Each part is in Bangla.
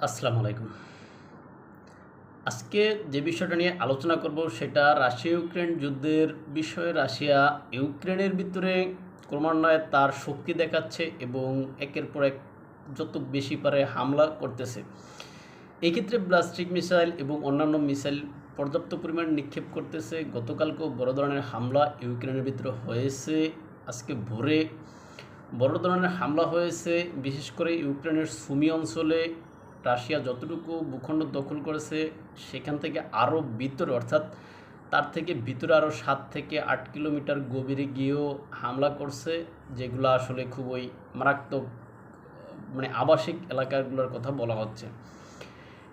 আসসালামু আলাইকুম। আজকে যে বিষয়টা নিয়ে আলোচনা করব সেটা রাশিয়া ইউক্রেন যুদ্ধের বিষয়ে। রাশিয়া ইউক্রেনের ভিতরে ক্রমান্বয়ে তার শক্তি দেখাচ্ছে এবং একের পর এক যত বেশি পারে হামলা করতেছে। এক্ষেত্রে ব্লাস্টিক মিসাইল এবং অন্যান্য মিসাইল পর্যাপ্ত পরিমাণ নিক্ষেপ করতেছে। গতকালকেও বড় ধরনের হামলা ইউক্রেনের ভিতরে হয়েছে আজকে ভোরে। বড় ধরনের হামলা হয়েছে, বিশেষ করে ইউক্রেনের সুমি অঞ্চলে। রাশিয়া যতটুকু ভূখণ্ড দখল করেছে, সেখান থেকে আরও ভিতরে, অর্থাৎ তার থেকে ভিতরে আরও সাত থেকে আট কিলোমিটার গভীরে গিয়েও হামলা করছে, যেগুলো আসলে খুবই মারাত্মক মানে আবাসিক এলাকাগুলোর কথা বলা হচ্ছে।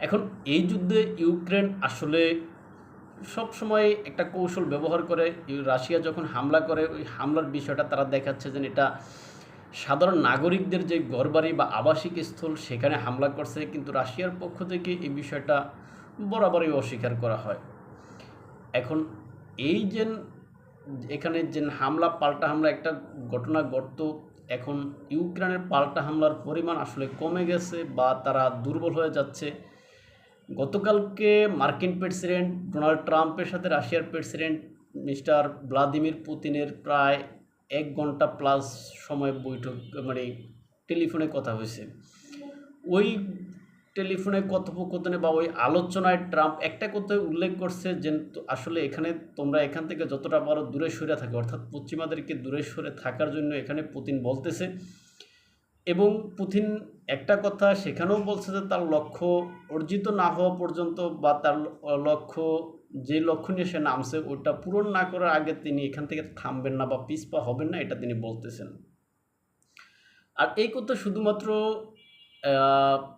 এখন এই যুদ্ধে ইউক্রেন আসলে সব সময় একটা কৌশল ব্যবহার করে। রাশিয়া যখন হামলা করে, ওই হামলার বিষয়টা তারা দেখাচ্ছে যে এটা সাধারণ নাগরিকদের যে ঘরবাড়ি বা আবাসিক স্থল, সেখানে হামলা করছে, কিন্তু রাশিয়ার পক্ষ থেকে এই বিষয়টা বরাবরই অস্বীকার করা হয়। এখন এই যে এখানে যে হামলা, পাল্টা হামলা একটা ঘটনা ঘটতো, এখন ইউক্রেনের পাল্টা হামলার পরিমাণ আসলে কমে গেছে বা তারা দুর্বল হয়ে যাচ্ছে। গতকালকে মার্কিন প্রেসিডেন্ট ডোনাল্ড ট্রাম্পের সাথে রাশিয়ার প্রেসিডেন্ট মিস্টার ভ্লাদিমির পুতিনের প্রায় এক ঘণ্টা প্লাস সময় বৈঠক মানে টেলিফোনে কথা হয়েছে। ওই টেলিফোনে কথোপকথনে বা ওই আলোচনায় ট্রাম্প একটা কথা উল্লেখ করছে যে, আসলে এখানে তোমরা এখান থেকে যতটা পারো দূরে সরে থাকে, অর্থাৎ পশ্চিমাদেরকে দূরে সরে থাকার জন্য এখানে পুতিন বলতেছে। এবং পুতিন একটা কথা সেখানেও বলছে যে, তার লক্ষ্য অর্জিত না হওয়া পর্যন্ত বা তার লক্ষ্য যে লক্ষ্য নিয়ে সে নামছে, ওটা পূরণ না করার আগে তিনি এখান থেকে থামবেন না বা পিছপা হবেন না, এটা তিনি বলতেছেন। আর এই কথা শুধুমাত্র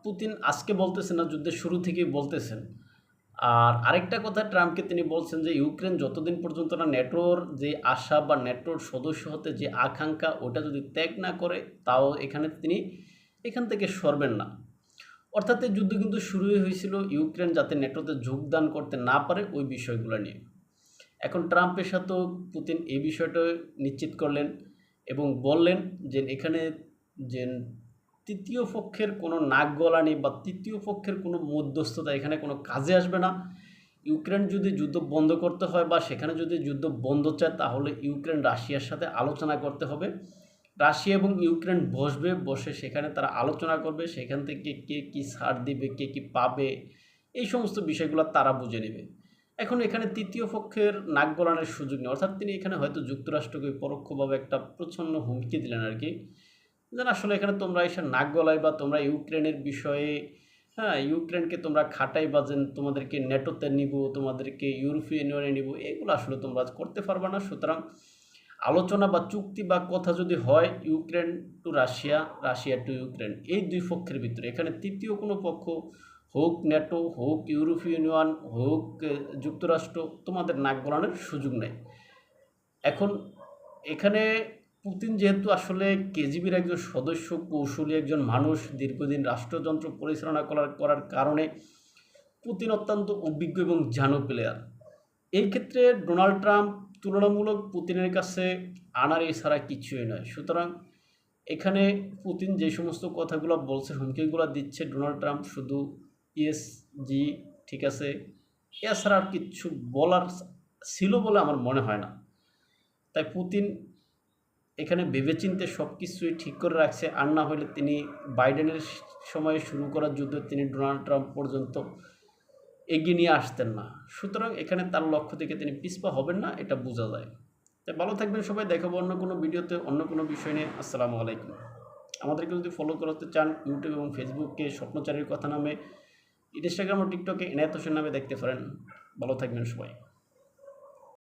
পুতিন আজকে বলতেছেন না, যুদ্ধের শুরু থেকেই বলতেছেন। আর আরেকটা কথা ট্রাম্পকে তিনি বলছেন যে, ইউক্রেন যতদিন পর্যন্ত না নেটোর যে আশা বা নেটোর সদস্য হতে যে আকাঙ্ক্ষা, ওটা যদি ত্যাগ না করে, তাও এখানে তিনি এখান থেকে সরবেন না। অর্থাৎ এই যুদ্ধ কিন্তু শুরুই হয়েছিল ইউক্রেন যাতে নেটোতে যোগদান করতে না পারে ওই বিষয়গুলো নিয়ে। এখন ট্রাম্পের সাথেও পুতিন এই বিষয়টা নিশ্চিত করলেন এবং বললেন যে এখানে যে তৃতীয় পক্ষের কোনো নাক গলানি বা তৃতীয় পক্ষের কোনো মধ্যস্থতা এখানে কোনো কাজে আসবে না। ইউক্রেন যদি যুদ্ধ বন্ধ করতে হয় বা সেখানে যদি যুদ্ধ বন্ধ চায় তাহলে ইউক্রেন রাশিয়ার সাথে আলোচনা করতে হবে। রাশিয়া এবং ইউক্রেন বসবে, বসে সেখানে তারা আলোচনা করবে, সেখান থেকে কে কী ছাড় দিবে, কে কী পাবে, এই সমস্ত বিষয়গুলো তারা বুঝে নেবে। এখন এখানে তৃতীয় পক্ষের নাক গলানোর সুযোগ নেই। অর্থাৎ তিনি এখানে হয়তো যুক্তরাষ্ট্রকে পরোক্ষভাবে একটা প্রচ্ছন্ন হুমকি দিলেন আর কি যেন আসলে এখানে তোমরা এসে নাক গলাই বা তোমরা ইউক্রেনের বিষয়ে হ্যাঁ ইউক্রেনকে তোমরা খাটাই বা যেন তোমাদেরকে নেটোতে নিব, তোমাদেরকে ইউরোপীয় ইউনিয়নে নিব, এগুলো আসলে তোমরা করতে পারবে না। সুতরাং আলোচনা বা চুক্তি বা কথা যদি হয় Ukraine to Russia Russia to Ukraine, এই দুই পক্ষের ভিতরে। এখানে তৃতীয় কোনো পক্ষ হোক নেটো হোক ইউরোপীয় ইউনিয়ন হোক যুক্তরাষ্ট্র, তোমাদের নাক গলানোর সুযোগ নেই। এখন এখানে পুতিন যেহেতু আসলে কেজিবির একজন সদস্য, কৌশলী একজন মানুষ, দীর্ঘদিন রাষ্ট্রযন্ত্র পরিচালনা করার করার কারণে পুতিন অত্যন্ত অভিজ্ঞ এবং জানো প্লেয়ার এই ক্ষেত্রে ডোনাল্ড ট্রাম্প তুলনামূলক পুতিনের কাছে আনার এছাড়া কিছুই নয়। সুতরাং এখানে পুতিন যে সমস্ত কথাগুলো বলছে, হুমকিগুলো দিচ্ছে ডোনাল্ড ট্রাম্প, শুধু ইয়েস জি ঠিক আছে? এছাড়া আর কিছু বলার ছিল বলে আমার মনে হয় না। তাই পুতিন এখানে ভেবেচিন্তে সব কিছুই ঠিক করে রাখছে। আর না হলে তিনি বাইডেনের সময়ে শুরু করার যুদ্ধ তিনি ডোনাল্ড ট্রাম্প পর্যন্ত এগিয়ে নিয়ে আসতেন না। সুতরাং এখানে তার লক্ষ্য থেকে তিনি পিছপা হবেন না, এটা বোঝা যায়। তাই ভালো থাকবেন সবাই দেখাবো অন্য কোনো ভিডিওতে, অন্য কোনো বিষয় নিয়ে। আসসালামু আলাইকুম। আমাদেরকে যদি ফলো করতে চান ইউটিউব এবং ফেসবুকে স্বপ্নচারীর কথা নামে ইনস্টাগ্রাম ও টিকটকে এনায়ত হোসেন নামে দেখতে পারেন। ভালো থাকবেন সবাই।